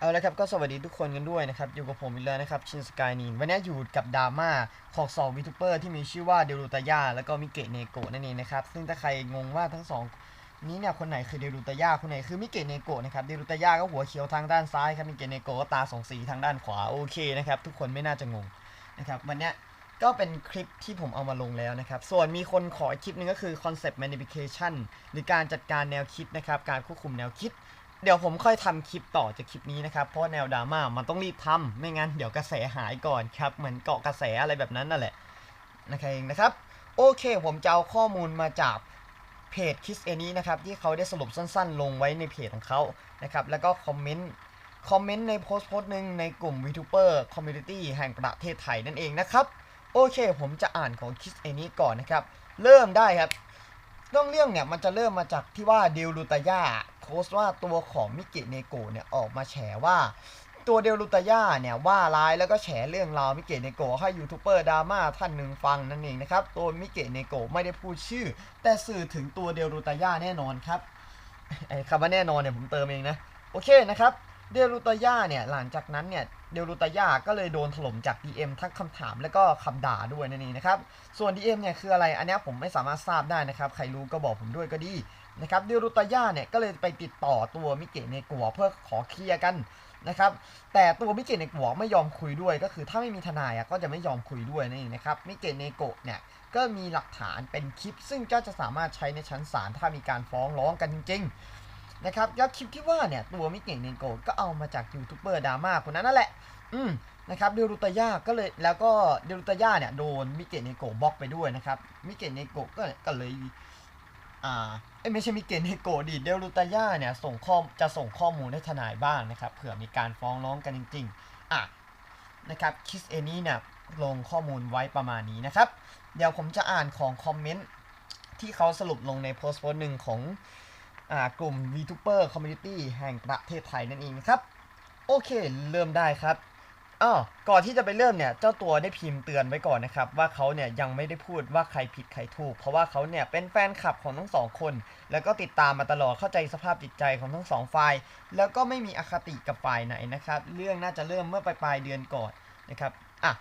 เอาละครับก็สวัสดีทุกคนกันด้วยนะครับ อยู่กับผมอีกแล้วนะครับชินสกายนีนวันนี้อยู่กับดราม่าของสองวิทูเปอร์ที่มีชื่อว่าเดลูตายาแล้วก็มิเกะเนโกะนั่นเองนะครับ ซึ่งถ้าใครงงว่าทั้งสองนี้เนี่ยคนไหนคือเดลูตายาคนไหนคือมิเกะเนโกะนะครับเดลูตายาก็หัวเขียวทางด้านซ้ายครับมิเกะเนโกะก็ตาสองสีทางด้านขวาโอเคนะครับทุกคนไม่น่าจะงงนะครับวันนี้ก็เป็นคลิปที่ผมเอามาลงแล้วนะครับ ส่วนมีคนขออีกคลิปหนึงก็คือ concept manipulation หรือการจัดการแนวคิดนะครับ การควบคุมแนวคิด เดี๋ยวผมค่อยทำคลิปต่อจากคลิปนี้นะครับ เพราะแนวดราม่ามันต้องรีบทำไม่งั้นเดี๋ยวกระแสหายก่อนครับ เหมือนเกาะกระแสอะไรแบบนั้นนั่นแหละนะครับเองนะครับ โอเค ผมจะเอาข้อมูลมาจากเพจคิสเอนี้นะครับ ที่เขาได้สรุปสั้นๆ ลงไว้ในเพจของเขานะครับ แล้วก็คอมเมนต์คอมเมนต์ในโพสต์โพสต์หนึ่งในกลุ่ม VTuber Community แห่งประเทศไทยนั่นเองนะครับ โอเค ผมจะอ่านของคิสเอนี้ก่อนนะครับ เริ่มได้ครับ เรื่องเรื่องเนี่ยมันจะเริ่มมาจากที่ว่าเดลลูตายาโพสต์ว่าตัวของมิกะเนโกะเนี่ยออกมาแฉว่าตัวเดลลูตายาเนี่ยว่าร้ายแล้วก็แฉเรื่องราวมิเกะเนโกะให้ยูทูบเบอร์ดราม่าท่านหนึ่งฟังนั่นเองนะครับตัวมิเกะเนโกะไม่ได้พูดชื่อ แต่สื่อถึงตัวเดลลูตายาแน่นอนครับไอ้คำว่าแน่นอนเนี่ยผมเติมเองนะ โอเคนะครับ เดลูตายาเนี่ยหลังจากนั้นเนี่ยเดลูตายาก็เลยโดนถล่มจาก DM ทั้งคำถามแล้วก็คำด่าด้วยนั่นเองนะครับส่วน DM เนี่ยคืออะไรอันนี้ผมไม่สามารถทราบได้นะครับใครรู้ก็บอกผมด้วยก็ดีนะครับเดลูตายาเนี่ยก็เลยไปติดต่อตัวมิเกะเนกัวเพื่อขอเคลียร์กันนะครับแต่ตัวมิเกะเนกัวไม่ยอมคุยด้วยก็คือถ้าไม่มีทนายก็จะไม่ยอมคุยด้วยนั่นเองนะครับมิเกะเนโกะเนี่ยก็มีหลักฐานเป็นคลิป ซึ่งก็จะสามารถใช้ในชั้นศาลถ้ามีการฟ้องร้องกันจริงๆ นะครับแล้วคลิปที่ว่าเนี่ยตัวมิเกะเนโกะก็เอามาจากยูทูบเบอร์ดราม่าคนนั้นนั่นแหละ อืมนะครับเดลูตายาก็เลยแล้วก็เดลูตายาเนี่ยโดนมิเกะเนโกะบล็อกไปด้วยนะครับมิเกะเนโกะก็ก็เลยอ่าเอ้ไม่ใช่มิเกะเนโกะดิเดลูตายาเนี่ยส่งข้อจะส่งข้อมูลให้ทนายบ้างนะครับเผื่อมีการฟ้องร้องกันจริงๆอะนะครับคิสเอนี่เนี่ยลงข้อมูลไว้ประมาณนี้นะครับ เดี๋ยวผมจะอ่านของคอมเมนต์ที่เขาสรุปลงในโพสต์โพสต์หนึ่งของ กลุ่ม VTuber Community แห่งประเทศไทยนั่นเองนะครับ โอเค เริ่มได้ครับอ้อก่อนที่จะไปเริ่มเนี่ย เจ้าตัวได้พิมพ์เตือนไว้ก่อนนะครับ ว่าเขาเนี่ยยังไม่ได้พูดว่าใครผิดใครถูก เพราะว่าเขาเนี่ยเป็นแฟนคลับของทั้งสองคน แล้วก็ติดตามมาตลอดเข้าใจสภาพจิตใจของทั้งสองฝ่าย แล้วก็ไม่มีอคติกับฝ่ายไหนนะครับ เรื่องน่าจะเริ่มเมื่อปลายปลายเดือนก่อนนะครับ อะ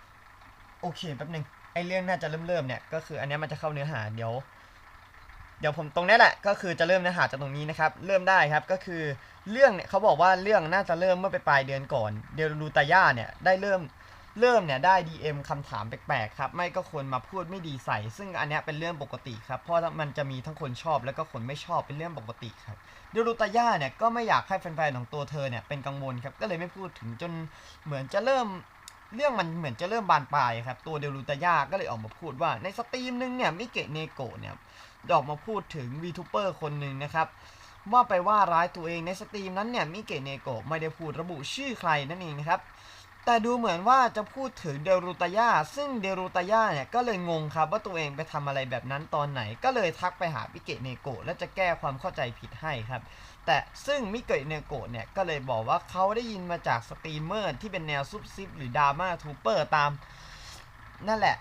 โอเคแป๊บนึง ไอเรื่องน่าจะเริ่มเริ่มเนี่ย ก็คืออันนี้มันจะเข้าเนื้อหา เดี๋ยว ดี๋ยวผมตรงนี้แหละก็คือจะเริ่มเนื้อหาจากตรงนี้นะครับ เริ่มได้ครับก็คือเรื่องเนี่ยเขาบอกว่าเรื่องน่าจะเริ่มเมื่อไปปลายเดือนก่อน เดลูตายาเนี่ยได้เริ่มเริ่มเนี่ยได้ DM คำถามแปลกๆครับไม่ก็คนมาพูดไม่ดีใส่ ซึ่งอันนี้เป็นเรื่องปกติครับเพราะมันจะมีทั้งคนชอบแล้วก็คนไม่ชอบเป็นเรื่องปกติครับเดลูตายาเนี่ยก็ไม่อยากให้แฟนๆของตัวเธอเนี่ยเป็นกังวลครับก็เลยไม่พูดถึงจนเหมือนจะเริ่มเรื่องมันเหมือนจะเริ่มบานปลายครับตัวเดลูตายาก็เลยออกมาพูดว่าในสตรีมนึงเนี่ยมิเกะเนโกะเนี่ย ออกมาพูดถึง VTuber คนหนึ่งนะครับ ว่าไปว่าร้ายตัวเองในสตรีมนั้นเนี่ยมิเกะเนโกะไม่ได้พูดระบุชื่อใครนั่นเองนะครับ แต่ดูเหมือนว่าจะพูดถึงเดรูตายาซึ่งเดรูตายาเนี่ยก็เลยงงครับว่าตัวเองไปทำอะไรแบบนั้นตอนไหน ก็เลยทักไปหามิเกะเนโกะและจะแก้ความเข้าใจผิดให้ครับ แต่ซึ่งมิเกะเนโกะเนี่ยก็เลยบอกว่าเขาได้ยินมาจากสตรีมเมอร์ที่เป็นแนวซุบซิบหรือดราม่าทูเปอร์ตาม นั่นแหละ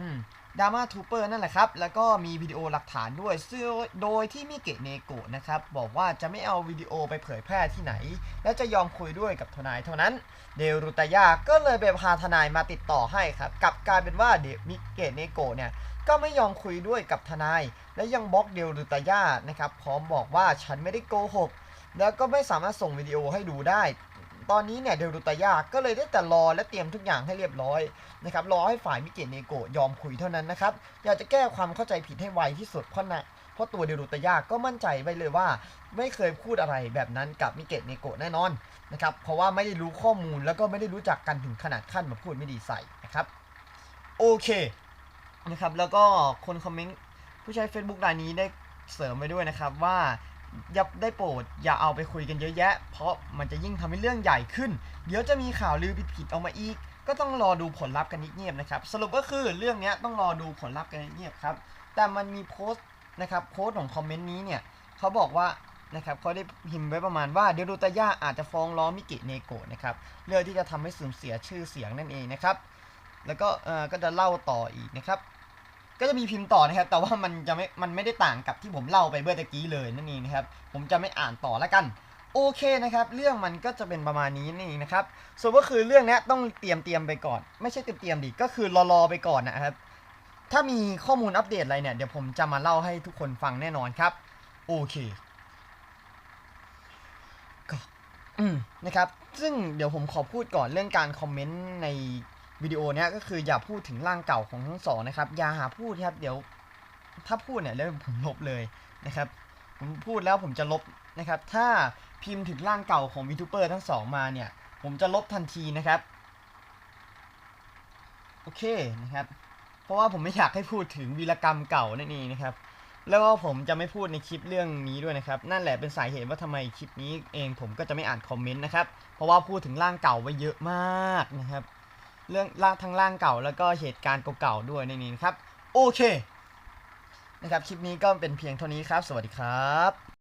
อืม ดาม่าทูเปอร์นั่นแหละครับ แล้วก็มีวิดีโอหลักฐานด้วยซึ่งโดยที่มิเกะเนโกะนะครับ บอกว่าจะไม่เอาวิดีโอไปเผยแพร่ที่ไหน และจะยอมคุยด้วยกับทนายเท่านั้น เดลรุตายาก็เลยไปพาทนายมาติดต่อให้ครับกลับกลายเป็นว่าเดมิเกะเนโกะเนี่ยก็ไม่ยอมคุยด้วยกับทนาย และยังบล็อกเดลรุตายานะครับพร้อมบอกว่าฉันไม่ได้โกหกแล้วก็ไม่สามารถส่งวิดีโอให้ดูได้ ตอนนี้เนี่ยเดลรุตายาก็เลยได้แต่รอและเตรียมทุกอย่างให้เรียบร้อยนะครับรอให้ฝ่ายมิเกะเนโกะยอมคุยเท่านั้นนะครับอยากจะแก้ความเข้าใจผิดให้ไวที่สุดเพราะนะเพราะตัวเดรุตายาก็มั่นใจไว้เลยว่า ไม่เคยพูดอะไรแบบนั้นกับมิเกะเนโกะแน่นอนนะครับเพราะว่าไม่ได้รู้ข้อมูลแล้วก็ไม่ได้รู้จักกันถึงขนาดขั้นมาพูดไม่ดีใส่นะครับโอเคนะครับแล้วก็คนคอมเมนต์ผู้ใช้ Facebook รายนี้ได้เสริมไว้ด้วยนะครับว่า อย่าได้โปรดอย่าเอาไปคุยกันเยอะแยะ เพราะมันจะยิ่งทำให้เรื่องใหญ่ขึ้น เดี๋ยวจะมีข่าวลือผิดๆออกมาอีก ก็ต้องรอดูผลลัพธ์กันเงียบๆนะครับ สรุปก็คือเรื่องนี้ต้องรอดูผลลัพธ์กันเงียบๆครับ แต่มันมีโพสต์นะครับโพสต์ของคอมเมนต์นี้เนี่ยเขาบอกว่านะครับเขาได้พิมพ์ไว้ประมาณว่าเดลูตายาอาจจะฟ้องร้องมิกะเนโกะนะครับเรื่องที่จะทำให้เสื่อมเสียชื่อเสียงนั่นเองนะครับ แล้วก็เออก็จะเล่าต่ออีกนะครับ ก็จะมีพิมพ์ต่อนะครับ แต่ว่ามันจะไม่ มันไม่ได้ต่างกับที่ผมเล่าไปเมื่อตะกี้เลยนั่นเองนะครับ ผมจะไม่อ่านต่อแล้วกัน โอเคนะครับ เรื่องมันก็จะเป็นประมาณนี้นี่นะครับ ส่วนก็คือเรื่องนี้ต้องเตรียมเตรียมไปก่อน ไม่ใช่เตรียมเตรียมดิ ก็คือรอรอไปก่อนนะครับ ถ้ามีข้อมูลอัปเดตอะไรเนี่ย เดี๋ยวผมจะมาเล่าให้ทุกคนฟังแน่นอนครับ โอเคก็อืมนะครับ ซึ่งเดี๋ยวผมขอพูดก่อนเรื่องการคอมเมนต์ใน วิดีโอเนี้ยก็คืออย่าพูดถึงร่างเก่าของทั้งสองนะครับ อย่าหาพูดครับเดี๋ยวถ้าพูดเนี่ยแล้วผมลบเลยนะครับผมพูดแล้วผมจะลบนะครับ ถ้าพิมพ์ถึงร่างเก่าของวิทูเปอร์ทั้งสองมาเนี่ย ผมจะลบทันทีนะครับโอเคนะครับ เพราะว่าผมไม่อยากให้พูดถึงวีรกรรมเก่านั่นเองนะครับ แล้วก็ผมจะไม่พูดในคลิปเรื่องนี้ด้วยนะครับ นั่นแหละเป็นสาเหตุว่าทำไมคลิปนี้เองผมก็จะไม่อ่านคอมเมนต์นะครับ เพราะว่าพูดถึงร่างเก่าไว้เยอะมากนะครับ เรื่องล่างทั้งร่างเก่าแล้วก็เหตุการณ์เก่าๆด้วยในนี้นะครับ โอเค นะครับ คลิปนี้ก็เป็นเพียงเท่านี้ครับ สวัสดีครับ